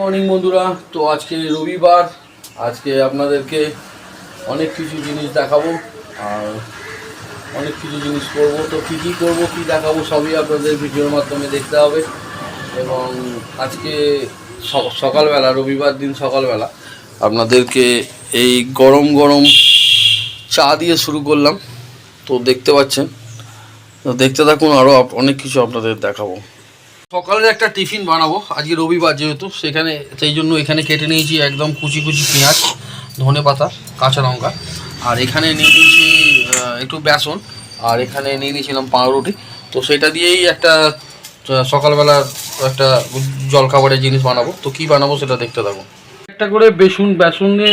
বন্ধুরা। তো আজকে রবিবার। আজকে আপনাদেরকে অনেক কিছু জিনিস দেখাবো আর অনেক কিছু জিনিস করব। তো কী কী করব, কী দেখাবো, সবই আপনাদের ভিডিওর মাধ্যমে দেখতে হবে। এবং আজকে সকালবেলা, রবিবার দিন সকালবেলা, আপনাদেরকে এই গরম গরম চা দিয়ে শুরু করলাম। তো দেখতে পাচ্ছেন দেখতে থাকুন আরও অনেক কিছু আপনাদের দেখাবো। সকালের একটা টিফিন বানাবো, আজকে রবিবার যেহেতু, সেখানে সেই জন্য এখানে কেটে নিয়েছি একদম কুচি কুচি পেঁয়াজ, ধনে পাতা, কাঁচা লঙ্কা, আর এখানে নিয়ে নিয়েছি একটু বেসন, আর এখানে নিয়ে নিয়েছিলাম পাউরুটি, তো সেটা দিয়েই একটা সকালবেলা একটা জলখাবারের জিনিস বানাবো, তো কি বানাবো সেটা দেখতে থাকুন একটা করে বেসন, বেসনে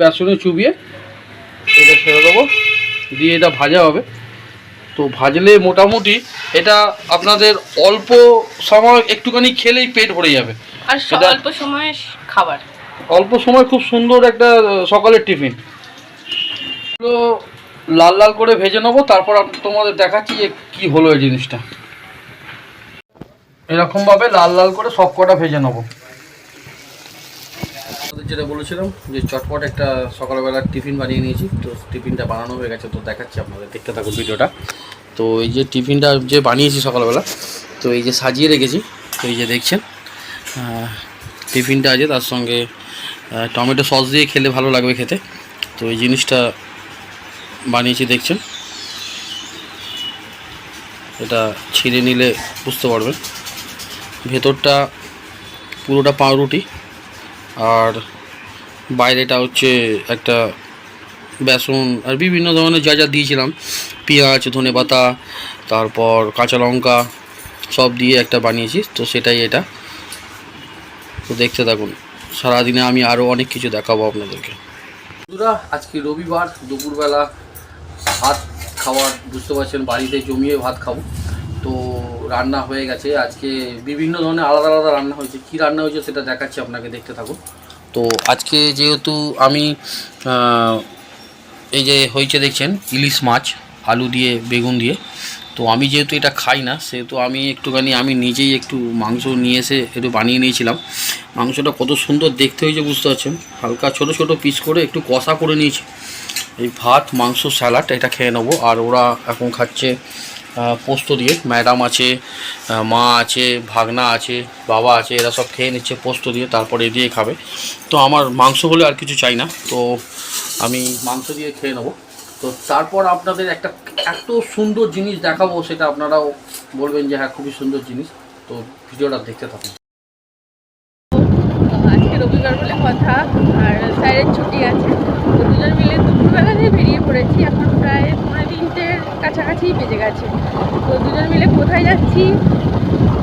বেসনে চুবিয়ে এটা ছেড়ে দেবো, দিয়ে এটা ভাজা হবে, তো ভাজলে মোটামুটি এটা আপনাদের অল্প সময় একটুখানি খেলেই পেট ভরে যাবে। আর অল্প সময়ে খাবার। অল্প সময় খুব সুন্দর একটা সকালের টিফিন। তো লাল লাল করে ভেজে নেব তারপর তোমাদের দেখাচ্ছি যে কি হলো এই জিনিসটা। এরকমভাবে লাল লাল করে সব কটা ভেজে নেব। যেটা বলেছিলাম যে চটপট একটা সকালবেলার টিফিন বানিয়ে নিয়েছি তো টিফিনটা বানানো হয়ে গেছে তো দেখাচ্ছি আপনাদের। দেখতে থাকুন ভিডিওটা। তো এই যে টিফিনটা যে বানিয়েছি সকালবেলা, তো এই যে সাজিয়ে রেখেছি, তো এই যে দেখছেন টিফিনটা আছে, তার সঙ্গে টমেটো সস দিয়ে খেলে ভালো লাগবে খেতে। তো এই জিনিসটা বানিয়েছি, দেখছেন। এটা ছিঁড়ে নিলে বুঝতে পারবেন। ভেতরটা পুরোটা পাউরুটি, আর বাইরেটা হচ্ছে একটা বেসন আর বিভিন্ন ধরনের যা যা দিয়েছিলাম। পেঁয়াজ, ধনে পাতা, তারপর কাঁচা লঙ্কা সব দিয়ে একটা বানিয়েছি, তো সেটাই এটা। তো দেখতে থাকুন, সারাদিনে আমি আরও অনেক কিছু দেখাবো আপনাদেরকে। বন্ধুরা, আজকে রবিবার, দুপুরবেলা ভাত খাওয়ার, বুঝতে পারছেন, বাড়িতে জমিয়ে ভাত খাব। তো রান্না হয়ে গেছে, আজকে বিভিন্ন ধরনের আলাদা আলাদা রান্না হয়েছে। কী রান্না হয়েছে সেটা দেখাচ্ছি আপনাকে, দেখতে থাকুন। তো আজকে যেহেতু আমি এই যে হয়েছে দেখছেন, ইলিশ মাছ, আলু দিয়ে, বেগুন দিয়ে। তো আমি যেহেতু এটা খাই না, সেহেতু আমি একটুখানি, আমি নিজেই একটু মাংস নিয়ে এসে একটু বানিয়ে নিয়েছিলাম। মাংসটা কত সুন্দর দেখতে হয়েছে, বুঝতে পারছেন? হালকা ছোট ছোট পিস করে একটু কষা করে নিয়েছি। এই ভাত, মাংস স্যালাড এটা খেয়ে নেব। আর ওরা এখন খাচ্ছে পোস্ত দিয়ে। ম্যাডাম আছে মা আছে, ভাগনা আছে, বাবা আছে, এরা সব খেয়ে নিচ্ছে পোস্ত দিয়ে, তারপরে দিয়ে খাবে। তো আমার মাংস হলে আর কিছু চাই না। তো আমি মাংস দিয়ে খেয়ে নেব। তো তারপর আপনাদের একটা এত সুন্দর জিনিস দেখাবো, সেটা আপনারাও বলবেন যে হ্যাঁ খুবই সুন্দর জিনিস। তো ভিডিওটা দেখতে থাকুন। আজকে রবিবার বলে কথা, আর স্যারের ছুটি আছে। দুজন মিলে দুপুরবেলা বেরিয়ে পড়েছি। এখন কাছাকাছি বেজে গেছে। তো দুজন মিলে কোথায় যাচ্ছি?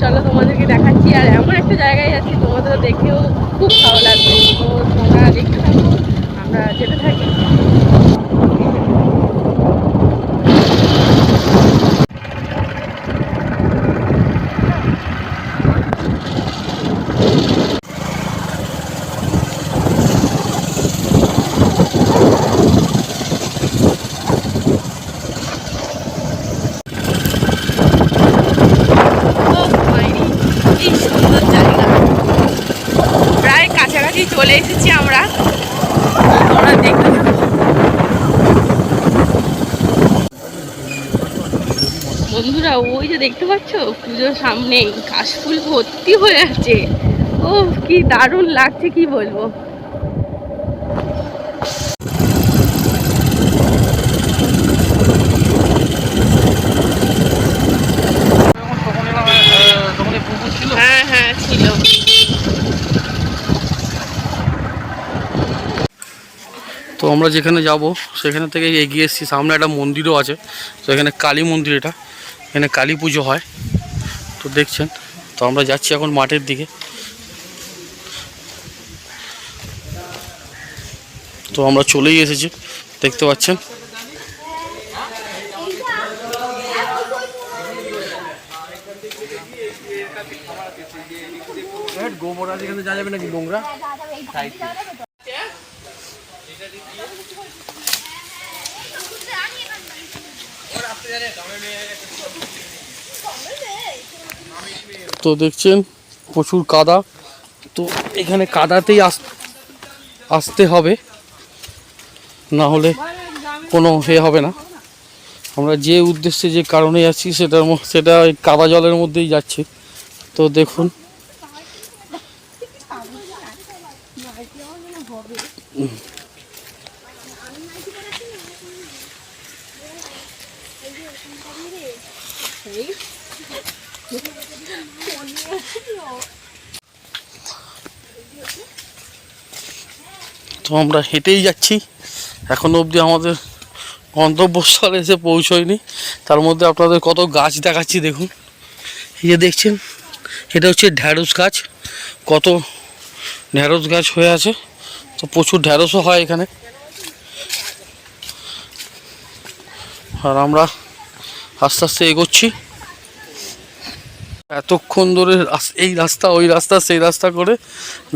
চলো তোমাদেরকে দেখাচ্ছি। আর এমন একটা জায়গায় যাচ্ছি, তোমাদের দেখেও খুব ভালো লাগবে। তো তোমরা দেখতে থাকো, আমরা যেতে থাকি ও মাইরি কি সুন্দর জায়গা প্রায় কাছাকাছি চলে এসেছি আমরা তোমরা দেখতে থাকো। বন্ধুরা, ওই যে দেখতে পাচ্ছ? পুজোর সামনেই কাশফুল ভর্তি হয়ে আছে। ও কি দারুণ লাগছে, কি বলব? হ্যাঁ হ্যাঁ তো আমরা যেখানে যাব, সেখানে থেকে এগিয়ে এসেছি। সামনে একটা মন্দিরও আছে, তো এখানে কালী মন্দির এটা। এখানে কালী পুজো হয়। তো দেখছেন তো আমরা যাচ্ছি এখন মাঠের দিকে। তো আমরা চলেই এসেছি দেখতে পাচ্ছেন? গোবর আছে এখানে যাওয়া যাবে নাকি নোংরা? তো দেখছেন প্রচুর কাদা। তো এখানে কাদাতেই আস, আসতে হবে। না হলে কোনো এ হবে না। আমরা যে উদ্দেশ্যে যে কারণে যাচ্ছি সেটার সেটা ওই কাদা জলের মধ্যেই যাচ্ছে। তো দেখুন। আমরা হেঁটেই যাচ্ছি। এখনও অবধি আমাদের গন্তব্যস্থলে এসে পৌঁছয়নি। তার মধ্যে আপনাদের কত গাছ দেখাচ্ছি দেখুন। এই যে দেখছেন, এটা হচ্ছে ঢ্যাঁড়স গাছ। কত ঢ্যাঁড়স গাছ হয়ে আছে। তো প্রচুর ঢ্যাঁড়সও হয় এখানে। আর আমরা আস্তে আস্তে এগোচ্ছি। এতক্ষণ ধরে এই রাস্তা, ওই রাস্তা, সেই রাস্তা করে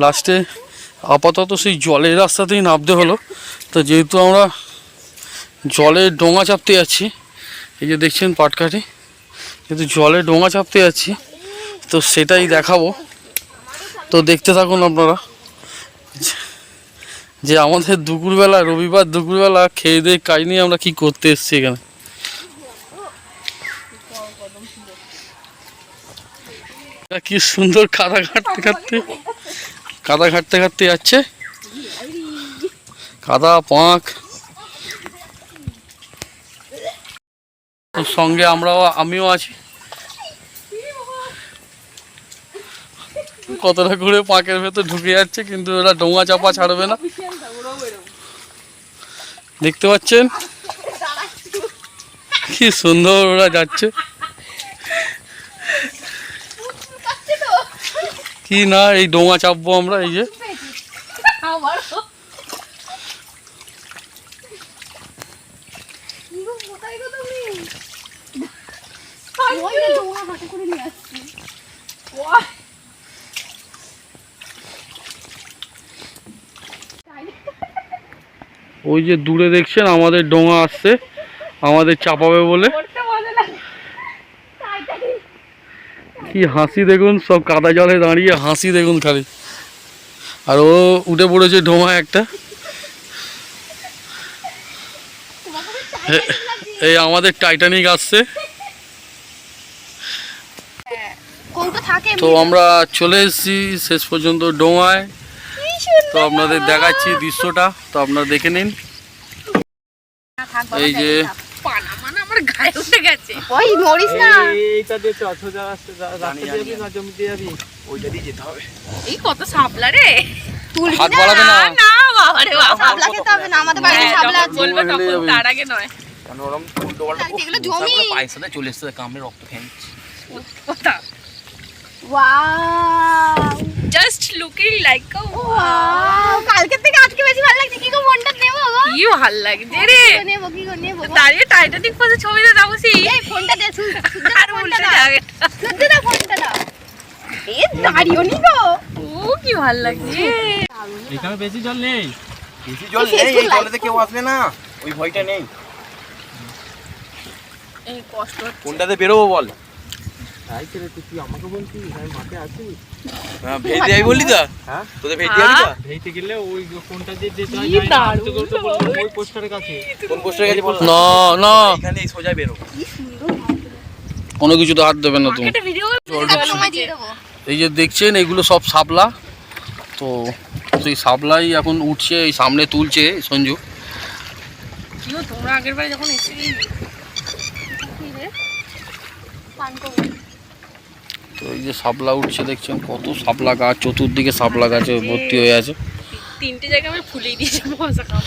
লাস্টে আপাতত সেই জলের রাস্তাতেই নামতে হলো। তো যেহেতু আমরা জলের ডোঙা চাপতে যাচ্ছি, এই যে দেখছেন পাটকাঠি, যেহেতু জলে ডোঙা চাপতে যাচ্ছি, তো সেটাই দেখাবো। তো দেখতে থাকুন আপনারা, যে- আমাদের দুপুরবেলা, রবিবার দুপুরবেলা খেয়ে দিয়ে কাজ নিয়ে আমরা কি করতে এসেছি এখানে? কি সুন্দর কাদা কাটতে ঘাটতে কাদা ঘাটতে ঘাটতে যাচ্ছে। কাদা, পাঁক। সঙ্গে আমরাও, আমিও আছি। কতটা ঘুরে পাঁকের ভেতর ঢুকে যাচ্ছে, কিন্তু ওরা ডোঙা চাপা ছাড়বে না। দেখতে পাচ্ছেন? কি সুন্দর ওরা যাচ্ছে। কি না, এই ডোঙা চাপবো আমরা, এই যে। ওই যে দূরে দেখছেন, আমাদের ডোঙা আসছে, আমাদের চাপাবে বলে। কি হাসি দেখুন সব কাদা জলে দাঁড়িয়ে হাসি দেখুন খালি। আর ও উঠে পড়েছে ডোঙা একটা। এই আমাদের টাইটানিক আসছে। তো আমরা চলে এসেছি শেষ পর্যন্ত ডোঙায় তো আপনাদের দেখাচ্ছি দৃশ্যটা তো আপনারা দেখে নিন। এই যে আমার গায়ে উঠে গেছে। ওই মরিস না। এইটা দিয়ে যাবি না জমি যাবি। ওইটা দিয়ে যেতে হবে। এই কত সাপলা রে। হাত বাড়াবে না। না বাবা রে বাবা। সাবলা খেতে হবে না আমাদের বাড়িতে হ্যাঁ, আছে। বলবে তখন তার আগে নয়। কারণ ওরম উল্টো পাল্টা এগুলো জমি। পায়সাতে চলে এসছে কামড়ে রক্ত। কথা? Wow. Just looking like a কালকে থেকে আজকে বেশি ভালো লাগছে। কি গো মনটা নেব গো? কি ভালো লাগছে রে? কি গো নেব কি গো নেব দাঁড়িয়ে টাইটানিক পথে ছবিতে যাব সি। এই ফোনটা দে আর ফোনটা উল্টে দাও যাবে। শুদ্ধ দা ফোনটা দাও এ দাঁড়িও নি গো। ও কি ভালো লাগছে। এখানে বেশি জল নেই। বেশি জল নেই এই জলেতে কেউ আসবে না। ওই ভয়টা নেই। এই কষ্ট। কোনটাতে বেরোবো বল? তাই ছেলে তুই আমাকে বলছিস? আমি মাঠে আছি। হ্যাঁ ভেজে যাবি বললি তো? হ্যাঁ? তোদের ভেজে যাবি তো? ভেইতে গেলে ওই কোনটা দিয়ে যেতে হয় না, তো ওই পোস্টারের কাছে। কোন পোস্টার গেছে বল না না। এখানে এই সোজা বেরো। কোনো কিছুতে হাত দেবে না তুমি। একটা ভিডিও টাকা সময় দিয়ে দেবো। এই যে দেখছেন এগুলো সব শাপলা। তো সেই শাপলাই এখন উঠছে এই সামনে তুলছে সঞ্জু। তোমরা আগের বারে যখন করব তো এই যে শাপলা উঠছে দেখছেন কত শাপলা গাছ চতুর্দিকে শাপলা গাছে ভর্তি হয়ে আছে। তিনটে জায়গায় আমি ফুলেই দিয়েছি মজা কাম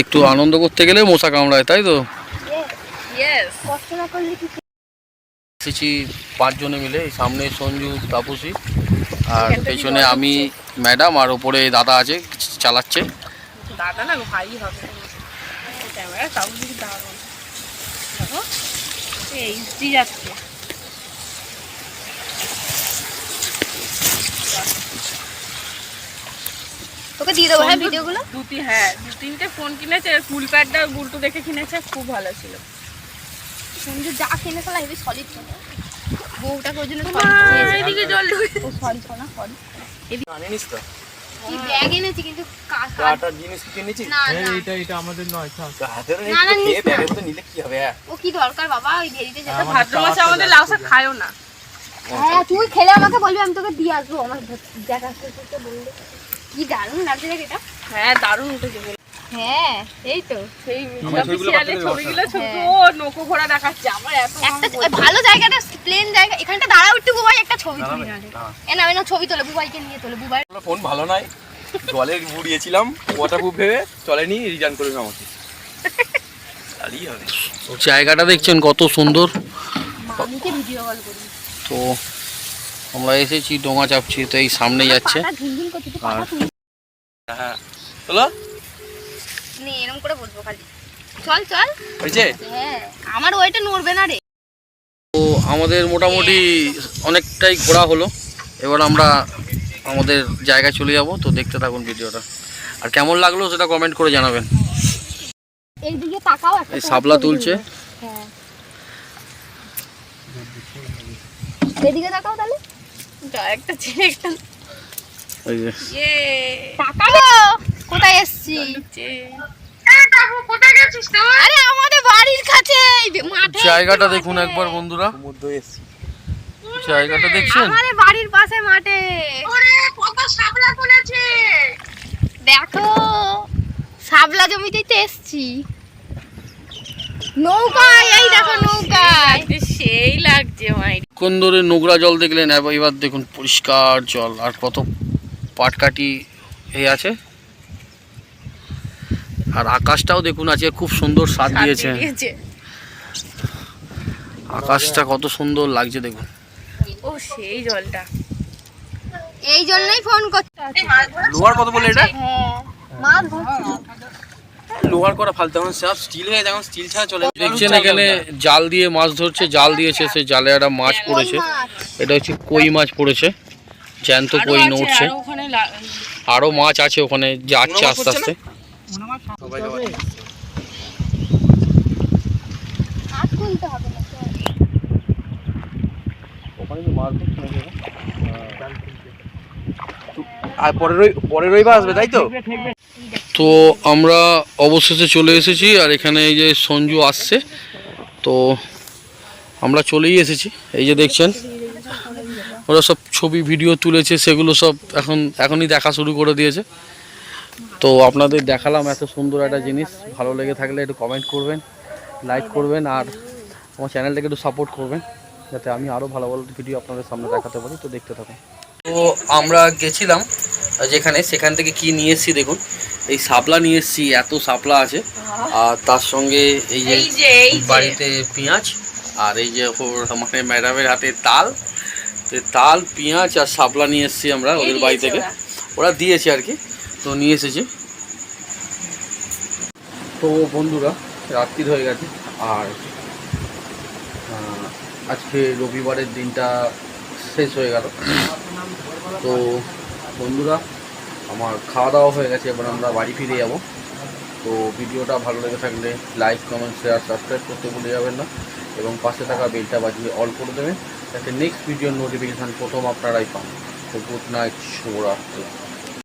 একটু আনন্দ করতে গেলে মশা কামড়ায় তাই তো? ইয়েস কষ্ট না এসেছি পাঁচজনে মিলে এই সামনে সঞ্জু তাপসী আর পেছনে আমি ম্যাডাম আর ওপরে দাদা আছে চালাচ্ছে। দাদা না ভাই হবে। ক্যামেরা তাও দারুণ দেখো যাচ্ছে। তোকে দিয়ে দেবো হ্যাঁ ভিডিওগুলো? দুটি হ্যাঁ দু তিনটে ফোন কিনেছে কুল প্যাডটা গুলটু দেখে কিনেছে খুব ভালো ছিল। সঞ্জু যা কিনে ফেলা হেবি সলিড কিনে বউটাকে ওই জন্য এদিকে জল ঢুকে ও সরি সোনা সরি আনিস তো? কি ব্যাগ এনেছি কিন্তু কা- কা- কাটার জিনিস কি না না। এইটা এটা আমাদের নয় থাক। হাতের না, না, নিস না। নিলে কি হবে হ্যাঁ? ও কি দরকার বাবা? ওই ভেরিতে ভাদ্র মাসে আমাদের লাউ শাক খায়ও না। হ্যাঁ তুই খেলে আমাকে বলবি আমি তোকে দিয়ে আসব। আমার করতে কি দারুণ লাগছে দেখ এটা। হ্যাঁ দারুণ উঠেছে বলে। হ্যাঁ এই তো। সেই ছবিগুলো হ্যাঁ। ও নৌকো ঘোড়া দেখাচ্ছে। আমার এত একটা ভালো জায়গাটা প্লেন জায়গা। এখানটা দাঁড়াও একটু বুবাই একটা ছবি তুলি। এ না না ছবি তোলে বুবাইকে নিয়ে তোলে বুবাই। আমার ফোন ভালো নয় জলে বুড়িয়েছিলাম ওয়াটার প্রুফ ভেবে চলে নিয়ে রিটার্ন করে আমাকে জায়গাটা দেখছেন কত সুন্দর। মামিকে ভিডিও কল করি। তো আমরা এসেছি ডোঙা চাপছি তো এই সামনে যাচ্ছে। আর- হ্যাঁ। চলো এরকম করে বসবো খালি। চল চল। হয়েছে? হ্যাঁ আমার ওইটা নড়বে না রে। তো আমাদের মোটামুটি অনেকটাই ঘোরা হলো। এবার আমরা আমাদের জায়গায় চলে যাব তো দেখতে থাকুন ভিডিওটা। আর কেমন লাগল সেটা কমেন্ট করে জানাবেন। এইদিকে এই শাপলা তুলছে। হ্যাঁ। এদিকে তাকাও তাহলে। একটা ছেলে একটা ইয়ে। তাকাও কোথায় এসছি? আরে আমাদের বাড়ির কাছে। এই মাঠে জায়গাটা দেখুন একবার বন্ধুরা। জায়গাটা দেখছেন? আমাদের বাড়ির পাশে মাঠে। কত শাপলা তুলেছে। দেখো শাপলা জমিতেই তো এসছি। নৌকায় এই দেখো নৌকায় সেই লাগছে মাইরি। কোন ধরে নোংরা জল দেখলেন? এবার এবার দেখুন পরিষ্কার জল। আর কত পাটকাটি এই আছে। আর আকাশটাও দেখুন আছে খুব সুন্দর স্বাদ দিয়েছে। আকাশটা কত সুন্দর লাগছে দেখুন। ও সেই জলটা। এই জন্যই ফোন করতে লোহার কত বলে এটা? হ্যাঁ। মাছ ধরছি। লোহার করা ফালতু এখন সব স্টিল হয়ে এখন স্টিল ছাড়া চলে দেখছেন এখানে জাল দিয়ে মাছ ধরছে জাল দিয়েছে সে জালে একটা মাছ পড়েছে। এটা হচ্ছে কই মাছ পড়েছে জ্যান্ত আরও কই নড়ছে। আরও ওখানে লা- আরও মাছ আছে ওখানে যাচ্ছে আস্তে আস্তে আর পরের পরের রবিবার আসবে তাই তো? তো আমরা অবশেষে চলে এসেছি আর এখানে এই যে সঞ্জু আসছে। তো আমরা চলেই এসেছি। এই যে দেখছেন, ওরা সব ছবি, ভিডিও তুলেছে, সেগুলো সব এখন, এখনই দেখা শুরু করে দিয়েছে। তো আপনাদের দেখালাম এত সুন্দর একটা জিনিস। ভালো লেগে থাকলে একটু কমেন্ট করবেন লাইক করবেন, আর আমার চ্যানেলটাকে একটু সাপোর্ট করবেন, যাতে আমি আরও ভালো ভালো ভিডিও আপনাদের সামনে দেখাতে পারি। তো দেখতে থাকুন। তো আমরা গেছিলাম, যেখানে, সেখান থেকে কি নিয়ে এসেছি দেখুন। এই শাপলা নিয়ে এসেছি এত শাপলা আছে। আর তার সঙ্গে এই যে বাড়িতে পেঁয়াজ আর এই যে মানে ম্যাডামের হাতে তাল। তাল পেঁয়াজ আর শাপলা নিয়ে এসেছি আমরা ওদের বাড়ি থেকে। ওরা। দিয়েছে আর কি তো নিয়ে এসেছে। তো বন্ধুরা রাত্রির হয়ে গেছে আর আজকে রবিবারের দিনটা শেষ হয়ে গেল। তো বন্ধুরা আমার খাওয়া দাওয়া হয়ে গেছে, এবার আমরা বাড়ি ফিরে যাব। তো ভিডিওটা ভালো লেগে থাকলে লাইক কমেন্ট শেয়ার সাবস্ক্রাইব করতে ভুলে যাবেন না। এবং পাশে থাকা বেলটা বাজিয়ে অল করে দেবেন, যাতে নেক্সট ভিডিওর নোটিফিকেশান প্রথম আপনারাই পান। তো গুড নাইট শুভরাত্রি।